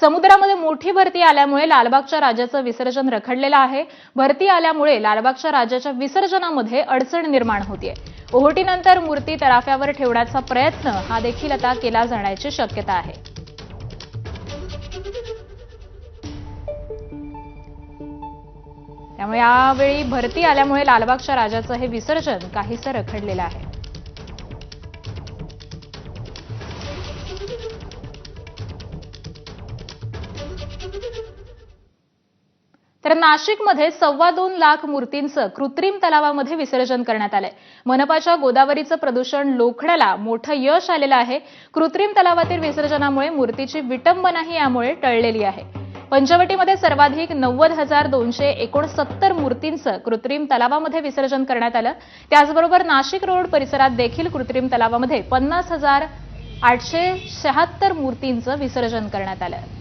समुद्रामध्ये मोठी भरती आल्यामुळे लालबागच्या राजाचं विसर्जन रखडलेलं आहे. भरती आल्यामुळे लालबागच्या राजाच्या विसर्जनामध्ये अडचण निर्माण होतीये. ओहोटीनंतर मूर्ती तराफ्यावर ठेवण्याचा प्रयत्न हा देखील आता केला जाण्याची शक्यता आहे. त्यामुळे यावेळी भरती आल्यामुळे लालबागच्या राजाचं हे विसर्जन काहीसं रखडलेलं आहे. तर नाशिकमध्ये सव्वा दोन लाख मूर्तींचं कृत्रिम तलावामध्ये विसर्जन करण्यात आलंय. मनपाच्या गोदावरीचं प्रदूषण लोखण्याला मोठं यश आलेलं आहे. कृत्रिम तलावातील विसर्जनामुळे मूर्तीची विटंबनाही यामुळे टळलेली आहे. पंचवटीमध्ये सर्वाधिक नव्वद हजार दोनशे एकोणसत्तर मूर्तींचं कृत्रिम तलावामध्ये विसर्जन करण्यात आलं. त्याचबरोबर नाशिक रोड परिसरात देखील कृत्रिम तलावामध्ये पन्नास हजार आठशे शहात्तर मूर्तींचं विसर्जन करण्यात आलं.